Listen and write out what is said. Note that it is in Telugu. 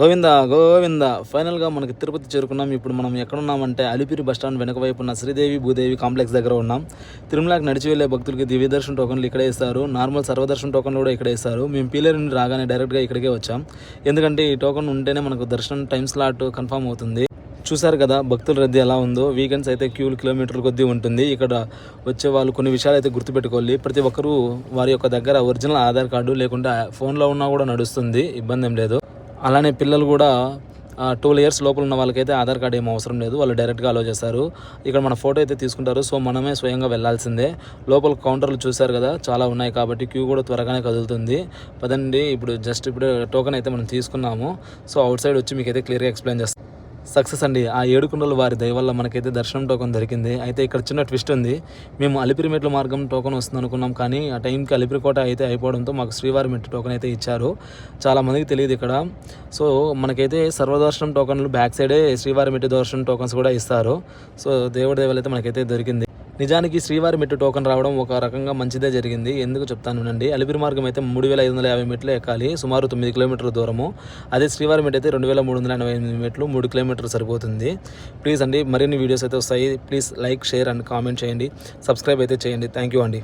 గోవింద గోవింద. ఫైనల్గా మనకి తిరుపతి చేరుకున్నాం. ఇప్పుడు మనం ఎక్కడున్నామంటే అలిపిరి బస్ స్టాండ్ వెనక వైపు ఉన్న శ్రీదేవి భూదేవి కాంప్లెక్స్ దగ్గర ఉన్నాం. తిరుమలకి నడిచి వెళ్ళే భక్తులకి దివ్య దర్శన టోకన్లు ఇక్కడే ఇస్తారు. నార్మల్ సర్వదర్శన టోకన్లు కూడా ఇక్కడే ఇస్తారు. మేము పీలేరు నుండి రాగానే డైరెక్ట్గా ఇక్కడికే వచ్చాం. ఎందుకంటే ఈ టోకన్ ఉంటేనే మనకు దర్శనం టైం స్లాట్ కన్ఫర్మ్ అవుతుంది. చూసారు కదా భక్తుల రద్దీ ఎలా ఉందో. వీకెండ్స్ అయితే క్యూలు కిలోమీటర్ల కొద్దీ ఉంటుంది. ఇక్కడ వచ్చే వాళ్ళు కొన్ని విషయాలు అయితే గుర్తుపెట్టుకోవాలి. ప్రతి ఒక్కరూ వారి యొక్క దగ్గర ఒరిజినల్ ఆధార్ కార్డు లేకుంటే ఫోన్లో ఉన్నా కూడా నడుస్తుంది. ఇబ్బంది ఏం లేదు. అలానే పిల్లలు కూడా టూ ఇయర్స్ లోపల ఉన్న వాళ్ళకైతే ఆధార్ కార్డు ఏం అవసరం లేదు. వాళ్ళు డైరెక్ట్గా అలో చేస్తారు. ఇక్కడ మన ఫోటో అయితే తీసుకుంటారు. సో మనమే స్వయంగా వెళ్ళాల్సిందే. లోపల కౌంటర్లు చూశారు కదా చాలా ఉన్నాయి కాబట్టి క్యూ కూడా త్వరగానే కదులుతుంది. పదండి ఇప్పుడు జస్ట్ ఇప్పుడు టోకెన్ అయితే మనం తీసుకున్నాము. సో అవుట్ సైడ్ వచ్చి మీకు అయితే క్లియర్గా ఎక్స్ప్లెయిన్ చేస్తాం సక్సెస్ అండి. ఆ ఏడుకుండల వారి దయ వల్ల మనకైతే దర్శనం టోకన్ దొరికింది. అయితే ఇక్కడ చిన్న ట్విస్ట్ ఉంది. మేము అలిపిరి మెట్ల మార్గం టోకన్ వస్తుంది అనుకున్నాం కానీ ఆ టైంకి అలిపిరి కోట అయితే అయిపోవడంతో మాకు శ్రీవారి మెట్టు టోకన్ అయితే ఇచ్చారు. చాలా మందికి తెలియదు ఇక్కడ. సో మనకైతే సర్వదర్శనం టోకన్లు బ్యాక్ సైడే శ్రీవారి మెట్టు దర్శనం టోకన్స్ కూడా ఇస్తారు. సో దేవుడి దేవలు అయితే మనకైతే దొరికింది. నిజానికి శ్రీవారి మెట్టు టోకన్ రావడం ఒక రకంగా మంచిదే జరిగింది. ఎందుకు చెప్తాను అండి అలిపిరి మార్గం అయితే మూడు వేల ఐదు వందల యాభై మెట్లు ఎక్కాలి. సుమారు తొమ్మిది కిలోమీటర్ల దూరము. అదే శ్రీవారి మెట్టు అయితే రెండు వేల మూడు వందల ఎనభై ఎనిమిది మెట్లు మూడు కిలోమీటర్లు సరిపోతుంది. ప్లీజ్ అండి మరిన్ని వీడియోస్ అయితే వస్తాయి. Please like share and comment చేయండి. సబ్స్క్రైబ్ అయితే చేయండి. థ్యాంక్ యూ అండి.